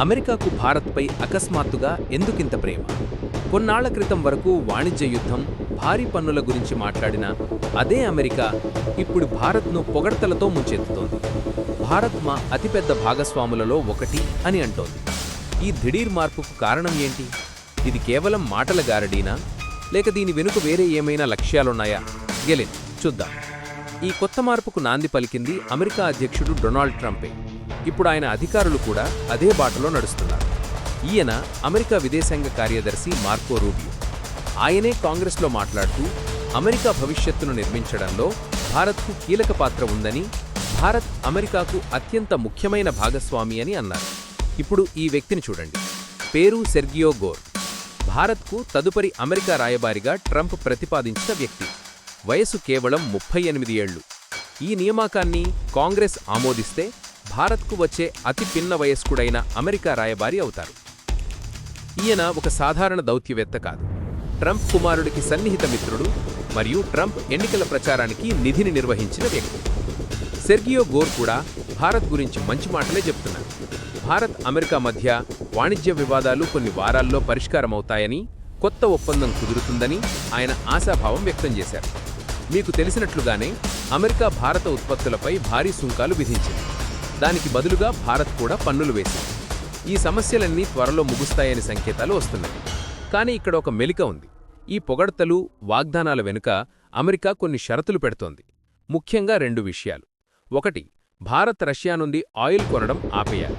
అమెరికాకు భారత్పై అకస్మాత్తుగా ఎందుకింత ప్రేమ? కొన్నాళ్ళ క్రితం వరకు వాణిజ్య యుద్ధం భారీ పన్నుల గురించి మాట్లాడిన అదే అమెరికా ఇప్పుడు భారత్ను పొగడ్తలతో ముంచెత్తుతోంది. భారత్ మా అతిపెద్ద భాగస్వాములలో ఒకటి అని అంటోంది. ఈ దిఢీర్ మార్పుకు కారణం ఏంటి? ఇది కేవలం మాటల గారడీనా? లేక దీని వెనుక వేరే ఏమైనా లక్ష్యాలున్నాయా? గెలిన్ చూద్దాం. ఈ కొత్త మార్పుకు నాంది పలికింది అమెరికా అధ్యక్షుడు డొనాల్డ్ ట్రంపే. ఇప్పుడు ఆయన అధికారులు కూడా అదే బాటలో నడుస్తున్నారు. ఈయన అమెరికా విదేశాంగ కార్యదర్శి మార్కో రూబియో. ఆయనే కాంగ్రెస్లో మాట్లాడుతూ అమెరికా భవిష్యత్తును నిర్మించడంలో భారత్కు కీలక పాత్ర ఉందని భారత్ అమెరికాకు అత్యంత ముఖ్యమైన భాగస్వామి అని అన్నారు. ఇప్పుడు ఈ వ్యక్తిని చూడండి. పేరు సెర్గియో గోర్. భారత్కు తదుపరి అమెరికా రాయబారిగా ట్రంప్ ప్రతిపాదించిన వ్యక్తి. వయసు కేవలం ముప్పై ఎనిమిది ఏళ్ళు ఈ నియామకాన్ని కాంగ్రెస్ ఆమోదిస్తే భారత్కు వచ్చే అతి పిన్న వయస్కుడైన అమెరికా రాయబారి అవుతారు. ఈయన ఒక సాధారణ దౌత్యవేత్త కాదు. ట్రంప్ కుమారుడికి సన్నిహిత మిత్రుడు మరియు ట్రంప్ ఎన్నికల ప్రచారానికి నిధిని నిర్వహించిన వ్యక్తి. సెర్గియో గోర్ కూడా భారత్ గురించి మంచి మాటలే చెప్తున్నారు. భారత్ అమెరికా మధ్య వాణిజ్య వివాదాలు కొన్ని వారాల్లో పరిష్కారమవుతాయని కొత్త ఒప్పందం కుదురుతుందని ఆయన ఆశాభావం వ్యక్తం చేశారు. మీకు తెలిసినట్లుగానే అమెరికా భారత ఉత్పత్తులపై భారీ సుంకాలు విధించింది. దానికి బదులుగా భారత్ కూడా పన్నులు వేసింది. ఈ సమస్యలన్నీ త్వరలో ముగుస్తాయని సంకేతాలు వస్తున్నాయి. కానీ ఇక్కడ ఒక మెలిక ఉంది. ఈ పొగడ్తలు వాగ్దానాల వెనుక అమెరికా కొన్ని షరతులు పెడుతోంది. ముఖ్యంగా రెండు విషయాలు. ఒకటి భారత్ రష్యా నుండి ఆయిల్ కొనడం ఆపేయాలి.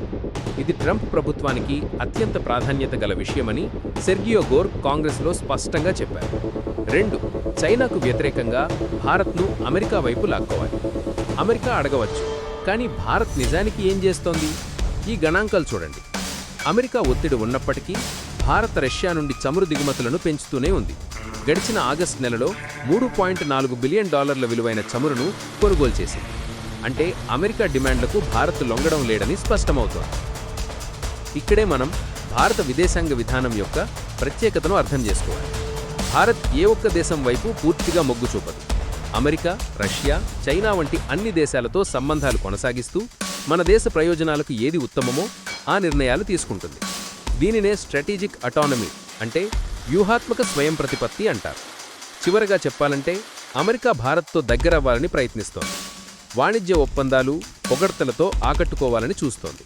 ఇది ట్రంప్ ప్రభుత్వానికి అత్యంత ప్రాధాన్యత గల విషయమని సెర్గియో గోర్ కాంగ్రెస్లో స్పష్టంగా చెప్పారు. రెండు చైనాకు వ్యతిరేకంగా భారత్ను అమెరికా వైపు లాక్కోవాలి. అమెరికా అడగవచ్చు కానీ భారత్ నిజానికి ఏం చేస్తోంది? ఈ గణాంకాలు చూడండి. అమెరికా ఒత్తిడి ఉన్నప్పటికీ భారత్ రష్యా నుండి చమురు దిగుమతులను పెంచుతూనే ఉంది. గడిచిన ఆగస్టు నెలలో మూడు పాయింట్ నాలుగు బిలియన్ డాలర్ల విలువైన చమురును కొనుగోలు చేసింది. అంటే అమెరికా డిమాండ్లకు భారత్ లొంగడం లేడని స్పష్టమవుతోంది. ఇక్కడే మనం భారత విదేశాంగ విధానం యొక్క ప్రత్యేకతను అర్థం చేసుకోవాలి. భారత్ ఏ ఒక్క దేశం వైపు పూర్తిగా మొగ్గు చూపదు. అమెరికా రష్యా చైనా వంటి అన్ని దేశాలతో సంబంధాలు కొనసాగిస్తూ మన దేశ ప్రయోజనాలకు ఏది ఉత్తమమో ఆ నిర్ణయాలు తీసుకుంటుంది. దీనినే స్ట్రాటజిక్ అటానమీ అంటే వ్యూహాత్మక స్వయం ప్రతిపత్తి అంటారు. చివరగా చెప్పాలంటే అమెరికా భారత్తో దగ్గరవ్వాలని ప్రయత్నిస్తోంది. వాణిజ్య ఒప్పందాలు పొగడ్తలతో ఆకట్టుకోవాలని చూస్తోంది.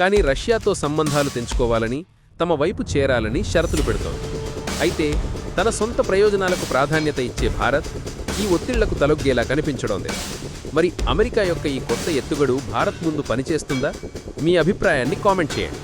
కానీ రష్యాతో సంబంధాలు తెంచుకోవాలని తమ వైపు చేరాలని షరతులు పెడుతోంది. అయితే తన సొంత ప్రయోజనాలకు ప్రాధాన్యత ఇచ్చే భారత్ ఈ ఒత్తిళ్ళకు తలొగ్గేలా కనిపించడం లేదు మరి అమెరికా యొక్క ఈ కొత్త ఎత్తుగడు భారత్ ముందు పనిచేస్తుందా? మీ అభిప్రాయాన్ని కామెంట్ చేయండి.